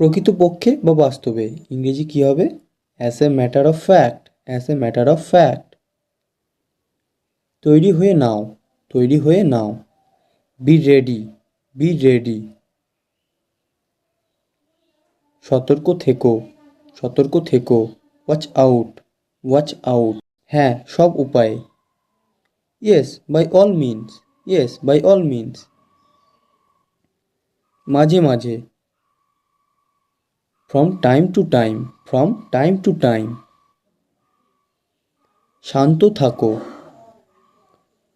প্রকৃতপক্ষে বা বাস্তবে? ইংরেজি কী হবে? As a matter of fact as a matter of fact তৈরি হয়ে নাও, তৈরি হয়ে নাও। বি রেডি বি রেডি সতর্ক থেকো সতর্ক থেকো। ওয়াচ আউট ওয়াচ আউট হ্যাঁ সব উপায়ে। Yes by all means yes by all means মাঝে মাঝে। From time to time from time to time শান্ত থাকো।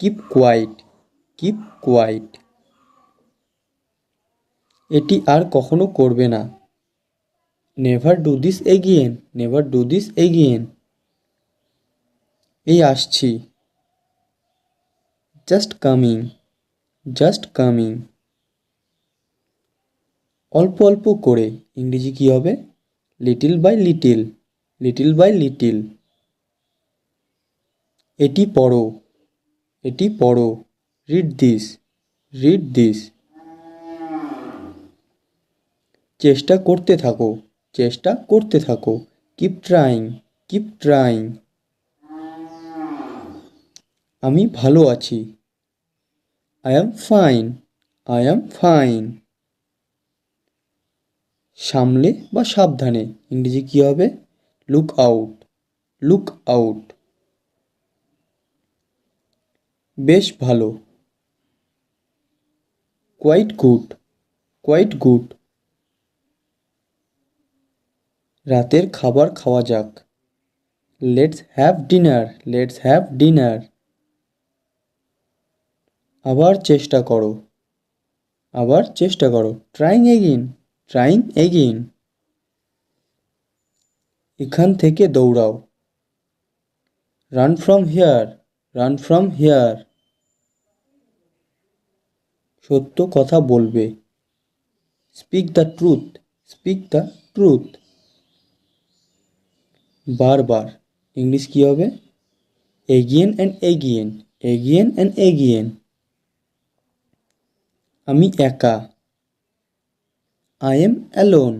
কিপ কোয়াইট কিপ কোয়াইট এটি আর কখনো করবে না। Never do this again never do this again এই আসছি। জাস্ট কামিং জাস্ট কামিং অল্প অল্প করে, ইংরেজি কী হবে? Little by little little by little এটি পড়ো এটি পড়ো। রিড দিস রিড দিস চেষ্টা করতে থাকো, চেষ্টা করতে থাকো। কিপ ট্রাইং কিপ ট্রাইং আমি ভালো আছি। I am fine I am fine সামলে বা সাবধানে। ইংরেজি কী হবে? লুক আউট লুক আউট বেশ ভালো। কোয়াইট গুড কোয়াইট গুড রাতের খাবার খাওয়া যাক। Let's have dinner let's have dinner আবার চেষ্টা করো। আবার চেষ্টা করো। ট্রাইং এগিন ট্রাইং এগিন এখান থেকে দৌড়াও। Run from here run from here সত্য কথা বলবে। Speak the truth speak the truth বারবার। ইংলিশ কী হবে? Again and again again and again আমি একা। I am alone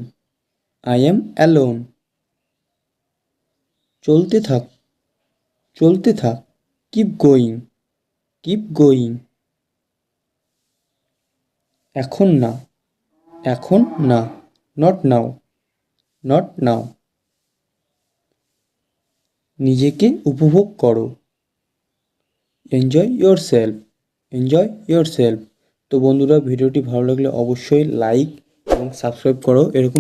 I am alone চলতে থাক। চলতে থাক। কিপ গোয়িং কিপ গোয়িং এখন না। এখন না। নট নাও নট নাও নিজেকে উপভোগ করো। Enjoy yourself enjoy yourself তো বন্ধুরা, ভিডিওটি ভালো লাগলে অবশ্যই লাইক এবং সাবস্ক্রাইব করো এরকম